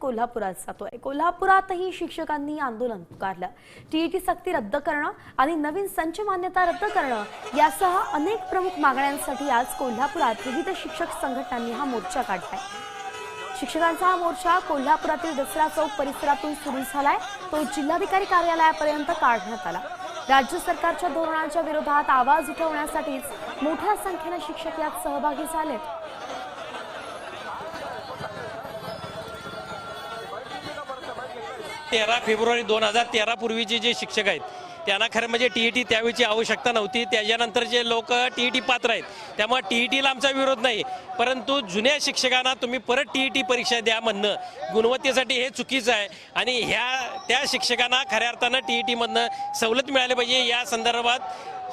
कोल्हापुरात जातोय. कोल्हापुरातही शिक्षकांनी आंदोलन पुकारलं. टीईटी सक्ती रद्द करणं आणि नवीन संच मान्यता रद्द करणं यासह अनेक प्रमुख मागण्यांसाठी आज कोल्हापुरात विविध शिक्षक संघटनांनी हा मोर्चा काढलाय. शिक्षकांचा हा मोर्चा कोल्हापुरातील दसरा चौक परिसरातून सुरू झालाय. तो जिल्हाधिकारी कार्यालयापर्यंत काढण्यात आला. राज्य सरकारच्या धोरणांच्या विरोधात आवाज उठवण्यासाठीच मोठ्या संख्येनं शिक्षक यात सहभागी झालेत. तेरा फेब्रुवारी दोन हजार तेरा पूर्वीचे जे शिक्षक आहेत त्यांना खरं म्हणजे टी ई टी त्यावेळीची आवश्यकता नव्हती. त्याच्यानंतर जे लोक टी ई टी पात्र आहेत त्यामुळे टीला आमचा विरोध नाही. परंतु जुन्या शिक्षकांना तुम्ही परत टी ई टी परीक्षा द्या म्हणणं गुणवत्तेसाठी हे चुकीचं आहे. आणि ह्या त्या शिक्षकांना खऱ्या अर्थानं टी ई टीमधनं सवलत मिळाली पाहिजे. या संदर्भात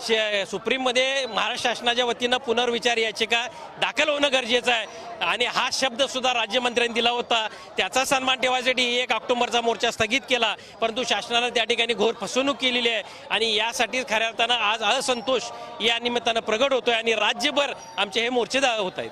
शे सुप्रीममध्ये महाराष्ट्र शासनाच्या वतीनं पुनर्विचार याचिका दाखल होणं गरजेचं आहे. आणि हा शब्द सुद्धा राज्यमंत्र्यांनी दिला होता. त्याचा सन्मान ठेवायसाठी एक ऑक्टोबरचा मोर्चा स्थगित केला. परंतु शासनानं त्या ठिकाणी घोर फसवणूक केलेली आहे. आणि यासाठी खऱ्या अर्थानं आज असंतोष या निमित्तानं प्रगट होतोय. आणि राज्यभर आमचे हे मोर्चे होत आहेत.